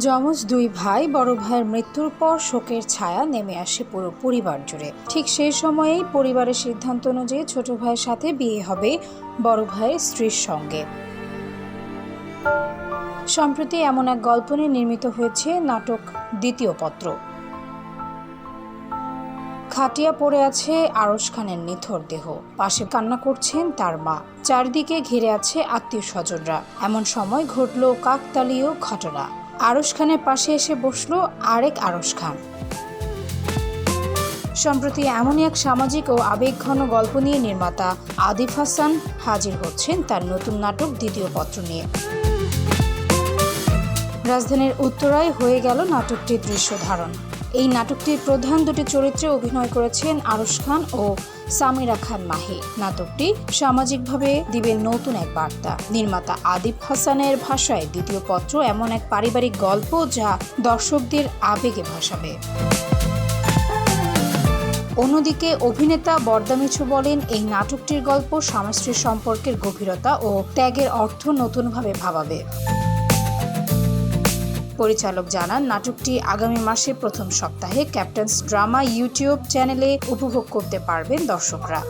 যমজ দুই ভাই, বড় ভাইয়ের মৃত্যুর পর শোকের ছায়া নেমে আসে পুরো পরিবার জুড়ে। ঠিক সেই সময়েই পরিবারের সিদ্ধান্ত অনুযায়ী ছোট ভাইয়ের সাথে বিয়ে হবে বড় ভাইয়ের স্ত্রীর সঙ্গে। সম্প্রতি এমন এক গল্প নিয়ে নির্মিত হয়েছে নাটক দ্বিতীয় পত্র। খাটিয়া পড়ে আছে আরশ খানের নিথর দেহ। পাশে কান্না করছেন তার মা। চারদিকে ঘিরে আছে আত্মীয় স্বজনরা এমন সময় ঘটল কাকতালীয় ঘটনা। আরশ খানের পাশে এসে বসল আরেক আরশ খান। সম্প্রতি এমনই এক সামাজিক ও আবেগঘন গল্প নিয়ে নির্মাতা আদিফ হাসান হাজির হচ্ছেন তার নতুন নাটক দ্বিতীয় পত্র নিয়ে। রাজধানীর উত্তরায় হয়ে গেল নাটকটির দৃশ্য ধারণ। এই নাটকটির প্রধান দুটি চরিত্রে অভিনয় করেছেন আরশ খান ও সামিরা খান মাহি। নাটকটি সামাজিকভাবে দিবে নতুন এক বার্তা। নির্মাতা আদিব হাসানের ভাষায় দ্বিতীয় পত্র এমন এক পারিবারিক গল্প যা দর্শকদের আবেগে ভাসাবে। অন্যদিকে অভিনেতা বর্দা মিছু বলেন, এই নাটকটির গল্প স্বামী সম্পর্কের গভীরতা ও ত্যাগের অর্থ নতুনভাবে ভাবাবে। পরিচালক জানান, নাটকটি আগামী মাসের প্রথম সপ্তাহে ক্যাপ্টেন্স ড্রামা ইউটিউব চ্যানেলে উপভোগ করতে পারবেন দর্শকরা।